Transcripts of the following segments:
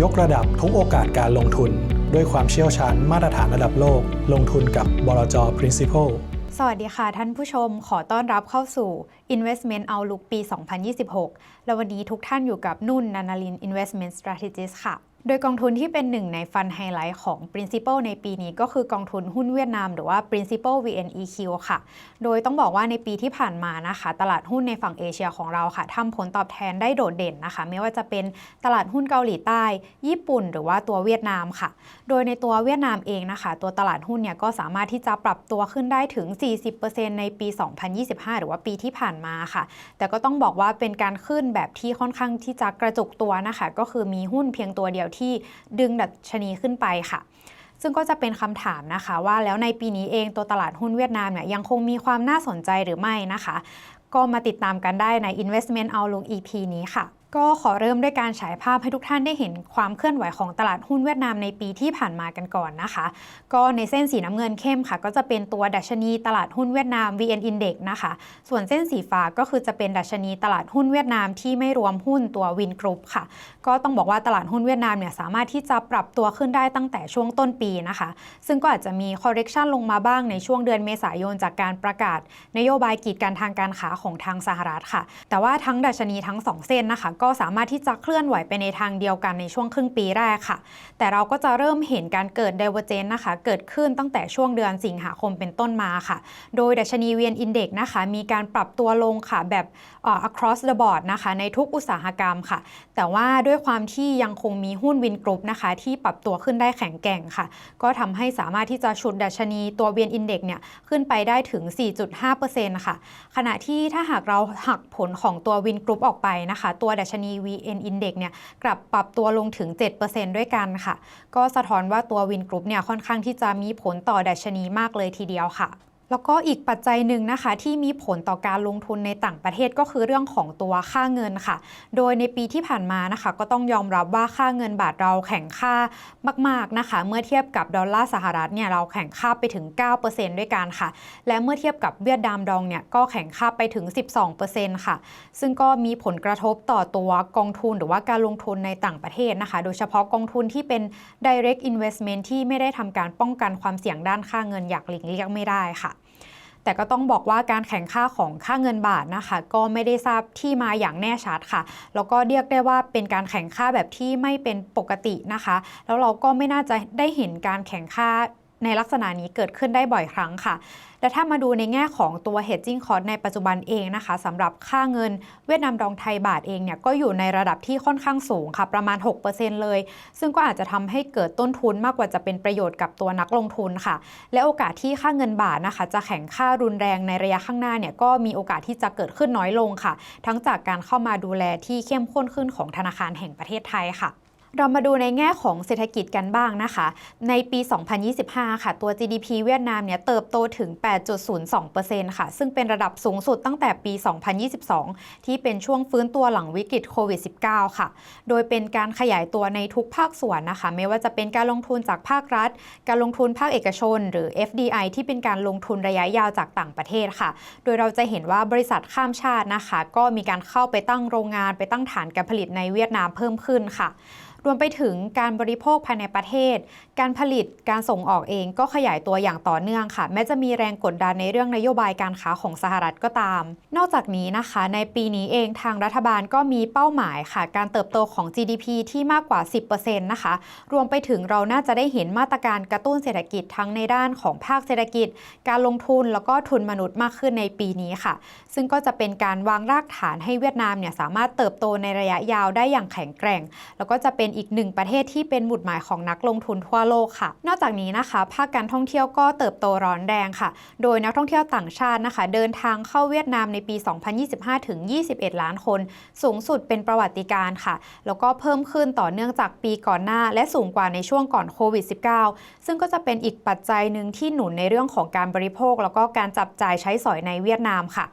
ยกระดับทุกโอกาสการลงทุน ด้วยความเชี่ยวชาญมาตรฐานระดับโลก ลงทุนกับบลจ Principal สวัสดีค่ะท่านผู้ชมขอต้อนรับเข้าสู่ Investment Outlook ปี 2026 และวันนี้ทุกท่านอยู่กับนุ่นนานาลิน Investment Strategist ค่ะ โดยกองทุนที่เป็นหนึ่งในฟันไฮไลท์ของ Principal ในปีนี้ก็คือกองทุนหุ้นเวียดนามหรือว่า Principal VNEQ ค่ะ โดยต้องบอกว่าในปีที่ผ่านมานะคะ ตลาดหุ้นในฝั่งเอเชียของเราค่ะทำผลตอบแทนได้โดดเด่นนะคะ ไม่ว่าจะเป็นตลาดหุ้นเกาหลีใต้ ญี่ปุ่น หรือว่าตัวเวียดนามค่ะ โดยในตัวเวียดนามเองนะคะ ตัวตลาดหุ้นเนี่ยก็สามารถที่จะปรับตัวขึ้นได้ถึง 40%ในปี 2025 หรือว่าปีที่ผ่านมาค่ะ แต่ก็ต้องบอกว่าเป็นการขึ้นแบบที่ค่อนข้างที่จะกระจุกตัวนะคะ ก็คือมีหุ้นเพียงตัวเดียวที่ดึงดัชนีขึ้นไปค่ะซึ่งก็จะเป็นคำถามนะคะว่าแล้วในปีนี้เองตัวตลาดหุ้นเวียดนามเนี่ยยังคงมีความน่าสนใจหรือไม่นะคะ ก็มาติดตามกันได้ใน Investment Outlook EP นี้ค่ะ ก็ขอเริ่มด้วยการฉายภาพให้ทุกท่านได้เห็นความเคลื่อนไหวของตลาดหุ้นเวียดนามในปีที่ผ่านมากันก่อนนะคะ ก็ในเส้นสีน้ำเงินเข้มค่ะ ก็จะเป็นตัวดัชนีตลาดหุ้นเวียดนาม VN Index นะคะ ส่วนเส้นสีฟ้าก็คือจะเป็นดัชนีตลาดหุ้นเวียดนามที่ไม่รวมหุ้นตัววินกรุ๊ปค่ะ ก็ต้องบอกว่าตลาดหุ้นเวียดนามเนี่ยสามารถที่จะปรับตัวขึ้นได้ตั้งแต่ช่วงต้นปีนะคะ ซึ่งก็อาจจะมี correction ลงมาบ้างในช่วงเดือนเมษายนจากการประกาศ นโยบายกีดกันทางการค้าของทางสหรัฐค่ะ แต่ว่าทั้งดัชนีทั้ง 2 เส้นนะคะก็สามารถที่จะเคลื่อนไหวไปในทางเดียวกันในช่วงครึ่งปีแรกค่ะ แต่เราก็จะเริ่มเห็นการเกิด divergence นะคะ เกิดขึ้นตั้งแต่ช่วงเดือนสิงหาคมเป็นต้นมาค่ะ โดยดัชนีเวียนอินเด็กนะคะ มีการปรับตัวลงค่ะแบบ across the board นะคะในทุกอุตสาหกรรมค่ะ แต่ว่าด้วยความที่ยังคงมีหุ้นวินกรุ๊ปนะคะ ที่ปรับตัวขึ้นได้แข็งแกร่งค่ะ ก็ทำให้สามารถที่จะฉุดดัชนีตัวเวียนอินเด็กเนี่ยขึ้นไปได้ถึง 4.5%ค่ะ ขณะที่ถ้าหากเราหักผลของตัววินกรุ๊ปออกไปนะคะ ตัวดัชชนี VN Index เนี่ยกลับปรับตัวลงถึง 7%ด้วยกันค่ะ ก็สะท้อนว่าตัววินกรุ๊ปเนี่ยค่อนข้างที่จะมีผลต่อดัชนีมากเลยทีเดียวค่ะ แล้วก็อีกปัจจัยหนึ่งนะคะที่มีผลต่อการลงทุนในต่างประเทศก็คือเรื่องของตัวค่าเงินค่ะ โดยในปีที่ผ่านมานะคะก็ต้องยอมรับว่าค่าเงินบาทเราแข็งค่ามากๆนะคะ เมื่อเทียบกับดอลลาร์สหรัฐเนี่ยเราแข็งค่าไปถึง 9%ด้วยกันค่ะ และเมื่อเทียบกับเวียดนามดองเนี่ยก็แข็งค่าไปถึง 12%ค่ะ ซึ่งก็มีผลกระทบต่อตัวกองทุนหรือว่าการลงทุนในต่างประเทศนะคะ โดยเฉพาะกองทุนที่เป็น direct investment ที่ไม่ได้ทำการป้องกันความเสี่ยงด้านค่าเงินอย่างหลีกเลี่ยงไม่ได้ค่ะ แต่ก็ต้องบอกว่าการแข่งค่าของค่าเงินบาทนะคะ ก็ไม่ได้ทราบที่มาอย่างแน่ชัดค่ะ แล้วก็เรียกได้ว่าเป็นการแข่งค่าแบบที่ไม่เป็นปกตินะคะ แล้วเราก็ไม่น่าจะได้เห็นการแข่งค่า ในลักษณะนี้เกิดขึ้นได้บ่อยครั้งค่ะ และถ้ามาดูในแง่ของตัว hedging cost ในปัจจุบันเองนะคะสำหรับค่าเงินเวียดนามดองไทยบาทเองเนี่ยก็อยู่ในระดับที่ค่อนข้างสูงค่ะ ประมาณ 6%เลย ซึ่งก็อาจจะทำให้เกิดต้นทุนมากกว่าจะเป็นประโยชน์กับตัวนักลงทุนค่ะ และโอกาสที่ค่าเงินบาทนะคะ จะแข่งค่ารุนแรงในระยะข้างหน้าเนี่ยก็มีโอกาสที่จะเกิดขึ้นน้อยลงค่ะ ทั้งจากการเข้ามาดูแลที่เข้มข้นขึ้นของธนาคารแห่งประเทศไทยค่ะ เรามาดูในแง่ของเศรษฐกิจกันบ้างนะคะ ในปี 2025 ค่ะ ตัว GDP เวียดนามเนี่ยเติบโตถึง 8.02%ค่ะ ซึ่งเป็นระดับสูงสุดตั้งแต่ปี 2022 ที่เป็นช่วงฟื้นตัวหลังวิกฤตโควิด -19 ค่ะ โดยเป็นการขยายตัวในทุกภาคส่วนนะคะ ไม่ว่าจะเป็นการลงทุนจากภาครัฐ การลงทุนภาคเอกชน หรือ FDI ที่เป็นการลงทุนระยะยาวจากต่างประเทศค่ะ โดยเราจะเห็นว่าบริษัทข้ามชาตินะคะ ก็มีการเข้าไปตั้งโรงงานไปตั้งฐานการผลิตในเวียดนามเพิ่มขึ้นค่ะ รวมไปถึงการบริโภคภายในประเทศ การผลิตการส่งออกเองก็ขยายตัวอย่างต่อเนื่องค่ะ แม้จะมีแรงกดดันในเรื่องนโยบายการค้าของสหรัฐก็ตาม นอกจากนี้นะคะ ในปีนี้เองทางรัฐบาลก็มีเป้าหมายค่ะ การเติบโตของ GDP ที่มากกว่า 10%นะคะ รวมไปถึงเราน่าจะได้เห็นมาตรการกระตุ้นเศรษฐกิจทั้งในด้านของภาคเศรษฐกิจ การลงทุนแล้วก็ทุนมนุษย์มากขึ้นในปีนี้ค่ะ ซึ่งก็จะเป็นการวางรากฐานให้เวียดนามเนี่ยสามารถเติบโตในระยะยาวได้อย่างแข็งแกร่ง แล้วก็จะเป็นอีกหนึ่งประเทศที่เป็นหมุดหมายของนักลงทุนทั่วโลกค่ะ นอกจากนี้นะคะ ภาคการท่องเที่ยวก็เติบโตร้อนแรงค่ะ โดยนักท่องเที่ยวต่างชาตินะคะ เดินทางเข้าเวียดนามในปี 2025 ถึง 21 ล้านคน สูงสุดเป็นประวัติการค่ะ แล้วก็เพิ่มขึ้นต่อเนื่องจากปีก่อนหน้า และสูงกว่าในช่วงก่อนโควิด -19 ซึ่งก็จะเป็นอีกปัจจัยหนึ่งที่หนุนในเรื่องของการบริโภค แล้วก็การจับจ่ายใช้สอยในเวียดนามค่ะ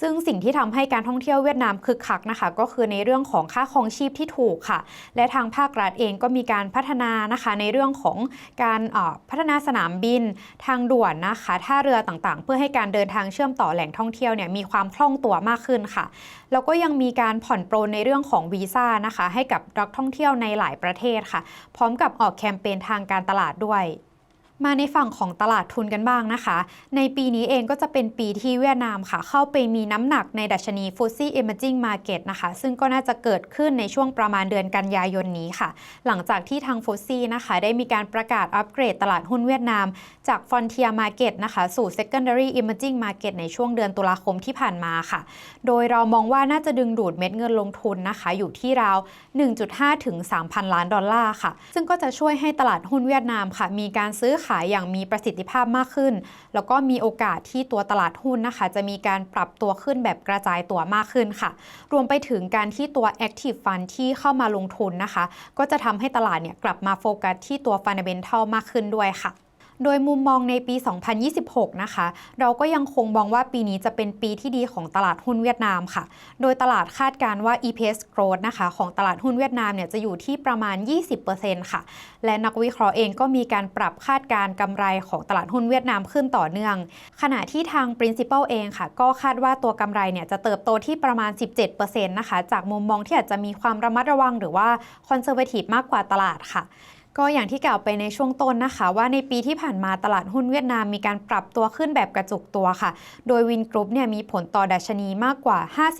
ซึ่งสิ่งที่ทำให้การท่องเที่ยวเวียดนามคึกคักนะคะ ก็คือในเรื่องของค่าครองชีพที่ถูกค่ะ และทางภาคาครัฐเองก็มีการพัฒนานะคะในเรื่องของการออพัฒนาสนามบินทางด่วนนะคะท่าเรือต่างๆ เพื่อให้การเดินทางเชื่อมต่อแหล่งท่องเที่ยวเนี่ยมีความคล่องตัวมากขึ้นค่ะแล้วก็ยังมีการผ่อนปรนในเรื่องของวีซ่านะคะให้กับนักท่องเที่ยวในหลายประเทศค่ะ พร้อมกับออกแคมเปญทางการตลาดด้วย มาในฝั่งของตลาดทุนกันบ้างนะคะ ในปีนี้เองก็จะเป็นปีที่เวียดนามค่ะ เข้าไปมีน้ำหนักในดัชนี f u s i Emerging Market นะคะ ซึ่งก็น่าจะเกิดขึ้นในช่วงประมาณเดือนกันยายนนี้ค่ะ หลังจากที่ทาง f u s i นะคะ ได้มีการประกาศอัปเกรดตลาดหุ้นเวียดนาม จาก Frontier Market นะคะ สู่ Secondary Emerging Market ในช่วงเดือนตุลาคมที่ผ่านมาค่ะ โดยเรามองว่าน่าจะดึงดูดเม็ดเงินลงทุนนะคะ อยู่ที่ราว 1.5 ถึง 3,000 ล้านดอลลาร์ค่ะ ซึ่งก็จะช่วยให้ตลาดหุ้นเวียดนามค่ะ มีการซื้อขายอย่างมีประสิทธิภาพมากขึ้น แล้วก็มีโอกาสที่ตัวตลาดหุ้นนะคะ จะมีการปรับตัวขึ้นแบบกระจายตัวมากขึ้นค่ะ รวมไปถึงการที่ตัว Active Fund ที่เข้ามาลงทุนนะคะ ก็จะทำให้ตลาดเนี่ยกลับมาโฟกัสที่ตัว Fundamental มากขึ้นด้วยค่ะ โดยมุมมองในปี 2026 นะคะ เราก็ยังคงมองว่าปีนี้จะเป็นปีที่ดีของตลาดหุ้นเวียดนามค่ะ โดยตลาดคาดการณ์ว่า EPS growth นะคะของตลาดหุ้นเวียดนามเนี่ยจะอยู่ที่ประมาณ 20%ค่ะ และนักวิเคราะห์เองก็มีการปรับคาดการณ์กำไรของตลาดหุ้นเวียดนามขึ้นต่อเนื่อง ขณะที่ทาง principal เองค่ะ ก็คาดว่าตัวกำไรเนี่ยจะเติบโตที่ประมาณ 17%นะคะ จากมุมมองที่อาจจะมีความระมัดระวังหรือว่า conservative มากกว่าตลาดค่ะ ก็อย่างที่กล่าวไปในช่วงต้นนะคะ ว่าในปีที่ผ่านมาตลาดหุ้นเวียดนามมีการปรับตัวขึ้นแบบกระจุกตัวค่ะ โดยวินกรุ๊ปเนี่ยมีผลต่อดัชนีมากกว่า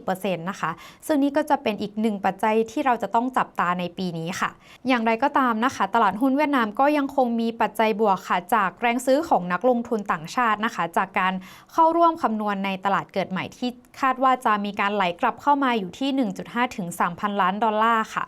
50%นะคะ ซึ่งนี่ก็จะเป็นอีกหนึ่งปัจจัยที่เราจะต้องจับตาในปีนี้ค่ะ อย่างไรก็ตามนะคะ ตลาดหุ้นเวียดนามก็ยังคงมีปัจจัยบวกค่ะ จากแรงซื้อของนักลงทุนต่างชาตินะคะ จากการเข้าร่วมคำนวณในตลาดเกิดใหม่ที่คาดว่าจะมีการไหลกลับเข้ามาอยู่ที่ 1.5ถึง3,000 ล้านดอลลาร์ค่ะ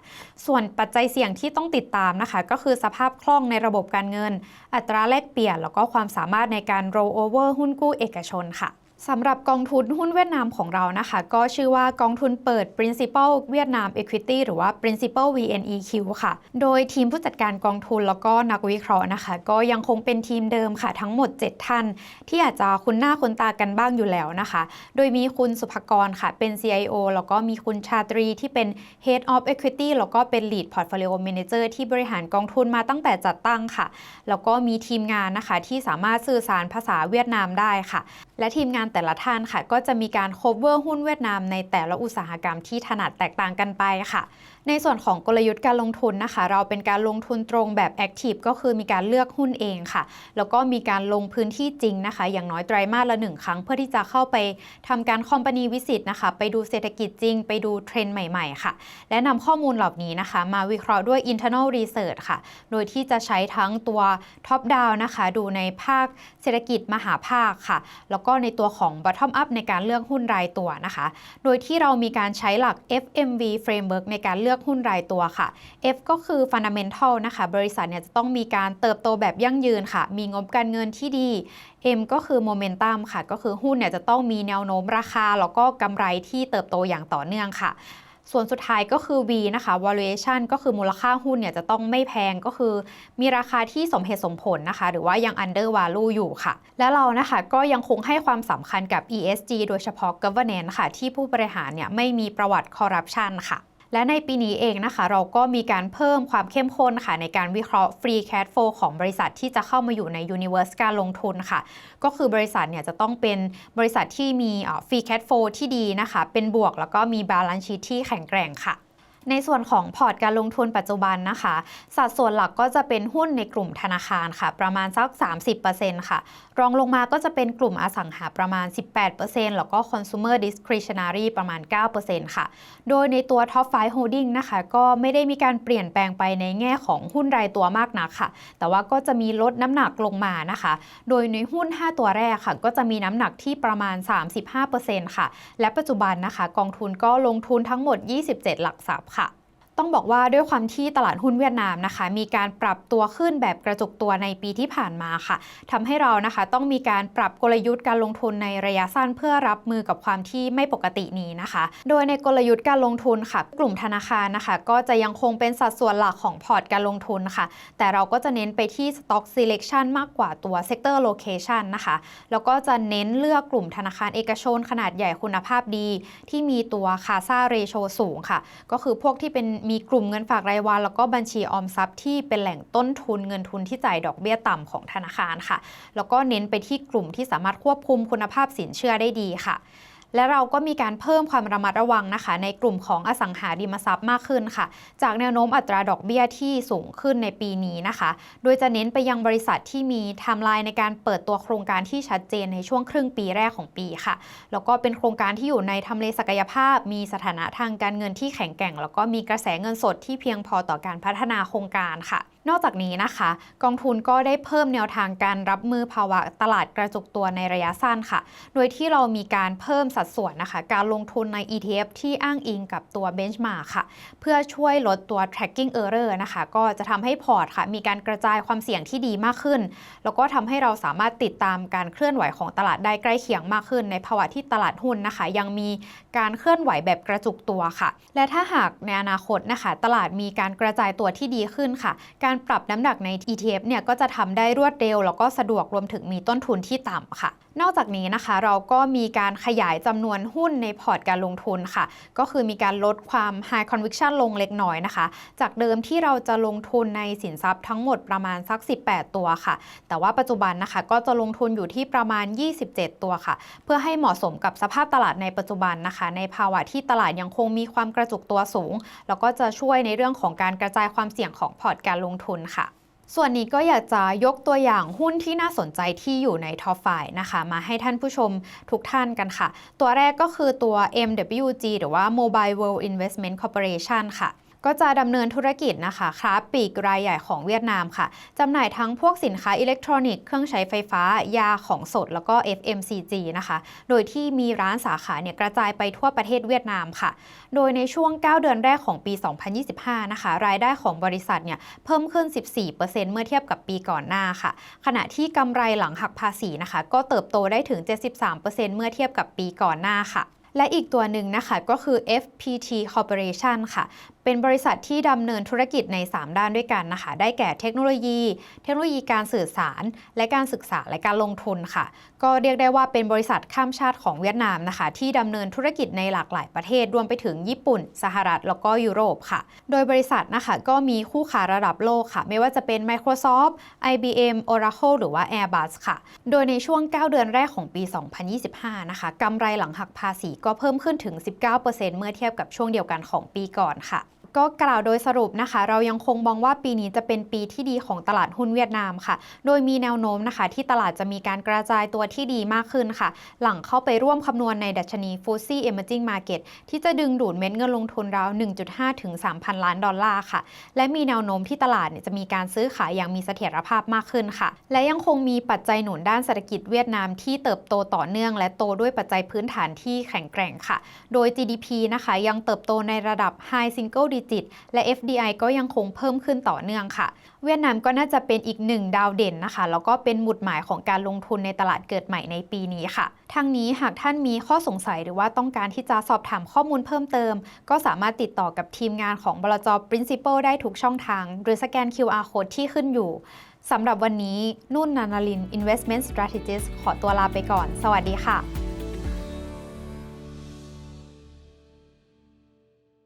ส่วนปัจจัยเสี่ยงที่ต้องติดตามนะคะก็คือือสภาพคล่องในระบบการเงิน อัตราแลกเปลี่ยน แล้วก็ความสามารถในการ roll over หุ้นกู้เอกชนค่ะ สำหรับกองทุนหุ้นเวียดนามของเรานะคะ ก็ชื่อว่ากองทุนเปิด Principal เวียดนาม Equity หรือว่า Principal VNEQ ค่ะ โดยทีมผู้จัดการกองทุนแล้วก็นักวิเคราะห์นะคะ ก็ยังคงเป็นทีมเดิมค่ะทั้งหมด 7 ท่าน ที่อาจจะคุ้นหน้าคุ้นตากันบ้างอยู่แล้วนะคะ โดยมีคุณสุภกรค่ะเป็น CIO แล้วก็มีคุณชาตรีที่เป็น Head of Equity แล้วก็เป็น Lead Portfolio Manager ที่บริหารกองทุนมาตั้งแต่จัดตั้งค่ะ แล้วก็มีทีมงานนะคะที่สามารถสื่อสารภาษาเวียดนามได้ค่ะ และทีมงานแต่ละท่านค่ะ ก็จะมีการ cover หุ้นเวียดนามในแต่ละอุตสาหกรรมที่ถนัดแตกต่างกันไปค่ะ ในส่วนของกลยุทธ์การลงทุนนะคะ เราเป็นการลงทุนตรงแบบ Active ก็คือมีการเลือกหุ้นเองค่ะ แล้วก็มีการลงพื้นที่จริงนะคะ อย่างน้อยไตรมาสละหนึ่งครั้ง เพื่อที่จะเข้าไปทำการคอมพานีวิสิตนะคะ ไปดูเศรษฐกิจจริง ไปดูเทรนด์ใหม่ๆค่ะ และนำข้อมูลเหล่านี้นะคะ มาวิเคราะห์ด้วย internal research ค่ะ โดยที่จะใช้ทั้งตัว top down นะคะ ดูในภาคเศรษฐกิจมหาภาคค่ะ แล้วก็ในตัวของ bottom up ในการเลือกหุ้นรายตัวนะคะ โดยที่เรามีการใช้หลัก FMV framework ในการเลือกหุ้นรายตัวค่ะ F ก็คือ fundamental นะคะ บริษัทเนี่ยจะต้องมีการเติบโตแบบยั่งยืนค่ะ มีงบการเงินที่ดี M ก็คือ momentum ค่ะ ก็คือหุ้นเนี่ยจะต้องมีแนวโน้มราคา แล้วก็กำไรที่เติบโตอย่างต่อเนื่องค่ะส่วนสุดท้ายก็คือ V นะคะ valuation ก็คือมูลค่าหุ้นเนี่ยจะต้องไม่แพงก็คือ มีราคาที่สมเหตุสมผลนะคะ หรือว่ายัง under value อยู่ค่ะ และเรานะคะก็ยังคงให้ความสำคัญกับ ESG โดยเฉพาะ governance ค่ะ ที่ผู้บริหารเนี่ยไม่มีประวัติ corruption ค่ะ และในปีนี้เองนะคะ เราก็มีการเพิ่มความเข้มข้นค่ะในการวิเคราะห์ free cash flow ของบริษัทที่จะเข้ามาอยู่ใน universe การลงทุนค่ะ ก็คือบริษัทเนี่ยจะต้องเป็นบริษัทที่มี free cash flow ที่ดีนะคะ เป็นบวกแล้วก็มี balance sheet ที่แข็งแกร่งค่ะ ในส่วนของพอร์ตการลงทุนปัจจุบันนะคะ สัดส่วนหลักก็จะเป็นหุ้นในกลุ่มธนาคารค่ะ ประมาณสัก 30%ค่ะ รองลงมาก็จะเป็นกลุ่มอสังหาประมาณ 18%แล้วก็ consumer discretionary ประมาณ 9%ค่ะ โดยในตัว top 5 holding นะคะ ก็ไม่ได้มีการเปลี่ยนแปลงไปในแง่ของหุ้นรายตัวมากนักค่ะ แต่ว่าก็จะมีลดน้ำหนักลงมานะคะ โดยในหุ้น 5 ตัวแรกค่ะ ก็จะมีน้ำหนักที่ประมาณ 35%ค่ะ และปัจจุบันนะคะ กองทุนก็ลงทุนทั้งหมด 27 หลักทรัพย์ค่ะ ต้องบอกว่าด้วยความที่ตลาดหุ้นเวียดนามนะคะ มีการปรับตัวขึ้นแบบกระจุกตัวในปีที่ผ่านมาค่ะทำให้เรานะคะต้องมีการปรับกลยุทธ์การลงทุนในระยะสั้นเพื่อรับมือกับความที่ไม่ปกตินี้นะคะ โดยในกลยุทธ์การลงทุนค่ะ กลุ่มธนาคารนะคะ ก็จะยังคงเป็นสัดส่วนหลักของพอร์ตการลงทุนค่ะ แต่เราก็จะเน้นไปที่ stock selection มากกว่าตัว sector location นะคะแล้วก็จะเน้นเลือกกลุ่มธนาคารเอกชนขนาดใหญ่คุณภาพดี ที่มีตัวคาซาเรโชสูงค่ะ ก็คือพวกที่เป็นมีกลุ่มเงินฝากรายวันแล้วก็บัญชีออมทรัพย์ที่เป็นแหล่งต้นทุนเงินทุนที่จ่ายดอกเบี้ยต่ำของธนาคารค่ะ แล้วก็เน้นไปที่กลุ่มที่สามารถควบคุมคุณภาพสินเชื่อได้ดีค่ะ และเราก็มีการเพิ่มความระมัดระวังนะคะ ในกลุ่มของอสังหาริมทรัพย์มากขึ้นค่ะ จากแนวโน้มอัตราดอกเบี้ยที่สูงขึ้นในปีนี้นะคะ โดยจะเน้นไปยังบริษัทที่มีไทม์ไลน์ในการเปิดตัวโครงการที่ชัดเจนในช่วงครึ่งปีแรกของปีค่ะ แล้วก็เป็นโครงการที่อยู่ในทำเลศักยภาพ มีสถานะทางการเงินที่แข็งแกร่ง แล้วก็มีกระแสเงินสดที่เพียงพอต่อการพัฒนาโครงการค่ะ นอกจากนี้นะคะ กองทุนก็ได้เพิ่มแนวทางการรับมือภาวะตลาดกระจุกตัวในระยะสั้นค่ะ โดยที่เรามีการเพิ่มสัดส่วนนะคะ การลงทุนใน ETF ที่อ้างอิงกับตัว benchmark ค่ะ เพื่อช่วยลดตัว tracking error นะคะ ก็จะทำให้พอร์ตค่ะ มีการกระจายความเสี่ยงที่ดีมากขึ้น แล้วก็ทำให้เราสามารถติดตามการเคลื่อนไหวของตลาดได้ใกล้เคียงมากขึ้น ในภาวะที่ตลาดหุ้นนะคะ ยังมีการเคลื่อนไหวแบบกระจุกตัวค่ะ และถ้าหากในอนาคตนะคะ ตลาดมีการกระจายตัวที่ดีขึ้นค่ะ การปรับน้ำหนักใน ETF เนี่ยก็จะทำได้รวดเร็ว แล้วก็สะดวกรวมถึงมีต้นทุนที่ต่ำค่ะ นอกจากนี้นะคะเราก็มีการขยายจำนวนหุ้นในพอร์ตการลงทุนค่ะ ก็คือมีการลดความ high conviction ลงเล็กน้อยนะคะ จากเดิมที่เราจะลงทุนในสินทรัพย์ทั้งหมดประมาณสัก 18 ตัวค่ะ แต่ว่าปัจจุบันนะคะก็จะลงทุนอยู่ที่ประมาณ 27 ตัวค่ะ เพื่อให้เหมาะสมกับสภาพตลาดในปัจจุบันนะคะ ในภาวะที่ตลาดยังคงมีความกระจุกตัวสูง แล้วก็จะช่วยในเรื่องของการกระจายความเสี่ยงของพอร์ตการลงทุนค่ะ ส่วนนี้ก็อยากจะยกตัวอย่างหุ้นที่น่าสนใจที่อยู่ในท็อปไฟนะคะ มาให้ท่านผู้ชมทุกท่านกันค่ะ ตัวแรกก็คือตัว MWG หรือว่า Mobile World Investment Corporation ค่ะ ก็จะดำเนินธุรกิจนะคะค้าปลีกรายใหญ่ของเวียดนามค่ะจำหน่ายทั้งพวกสินค้าอิเล็กทรอนิกส์เครื่องใช้ไฟฟ้า ยาของสด แล้วก็ FMCG นะคะ โดยที่มีร้านสาขาเนี่ยกระจายไปทั่วประเทศเวียดนามค่ะ โดยในช่วง 9 เดือนแรกของปี 2025 นะคะ รายได้ของบริษัทเนี่ยเพิ่มขึ้น 14%เมื่อเทียบกับปีก่อนหน้าค่ะ ขณะที่กำไรหลังหักภาษีนะคะ ก็เติบโตได้ถึง 73%เมื่อเทียบกับปีก่อนหน้าค่ะและอีกตัวหนึ่งนะคะก็คือ FPT Corporation ค่ะ เป็นบริษัทที่ดำเนินธุรกิจใน 3 ด้านด้วยกันนะคะ ได้แก่เทคโนโลยี เทคโนโลยีการสื่อสาร และการศึกษาและการลงทุนค่ะ ก็เรียกได้ว่าเป็นบริษัทข้ามชาติของเวียดนามนะคะ ที่ดำเนินธุรกิจในหลากหลายประเทศรวมไปถึงญี่ปุ่น สหรัฐแล้วก็ยุโรปค่ะ โดยบริษัทนะคะก็มีคู่ค้าระดับโลกค่ะ ไม่ว่าจะเป็น Microsoft IBM Oracle หรือว่า Airbus ค่ะ โดยในช่วง 9 เดือนแรกของปี 2025 นะคะกำไรหลังหักภาษีก็เพิ่มขึ้นถึง 19%เมื่อเทียบกับช่วงเดียวกันของปีก่อนค่ะ ก็กล่าวโดยสรุปนะคะ เรายังคงมองว่าปีนี้จะเป็นปีที่ดีของตลาดหุ้นเวียดนามค่ะ โดยมีแนวโน้มนะคะ ที่ตลาดจะมีการกระจายตัวที่ดีมากขึ้นค่ะ หลังเข้าไปร่วมคำนวณในดัชนี f u s i Emerging Market ที่จะดึงดูดเม็ดเงินลงทุนราว 1.5 ถึง 3,000 ล้านดอลลาร์ค่ะ และมีแนวโน้มที่ตลาดจะมีการซื้อขายอย่างมีเสถียรภาพมากขึ้นค่ะ และยังคงมีปัจจัยหนุนด้านเศรษฐกิจเวียดนามที่เติบโตต่อเนื่อง และโตด้วยปัจจัยพื้นฐานที่แข็งแกร่งค่ะ โดย GDP นะคะยังเติบโตในระดับ High Single Digit และ FDI ก็ยังคงเพิ่มขึ้นต่อเนื่องค่ะ เวียดนามก็น่าจะเป็นอีกหนึ่งดาวเด่นนะคะ แล้วก็เป็นหมุดหมายของการลงทุนในตลาดเกิดใหม่ในปีนี้ค่ะ ทั้งนี้หากท่านมีข้อสงสัยหรือว่าต้องการที่จะสอบถามข้อมูลเพิ่มเติม ก็สามารถติดต่อกับทีมงานของบลจ Principal ได้ทุกช่องทาง หรือสแกน QR Code ที่ขึ้นอยู่สำหรับวันนี้นุ่นนานาลิน Investment Strategist ขอตัวลาไปก่อน สวัสดีค่ะ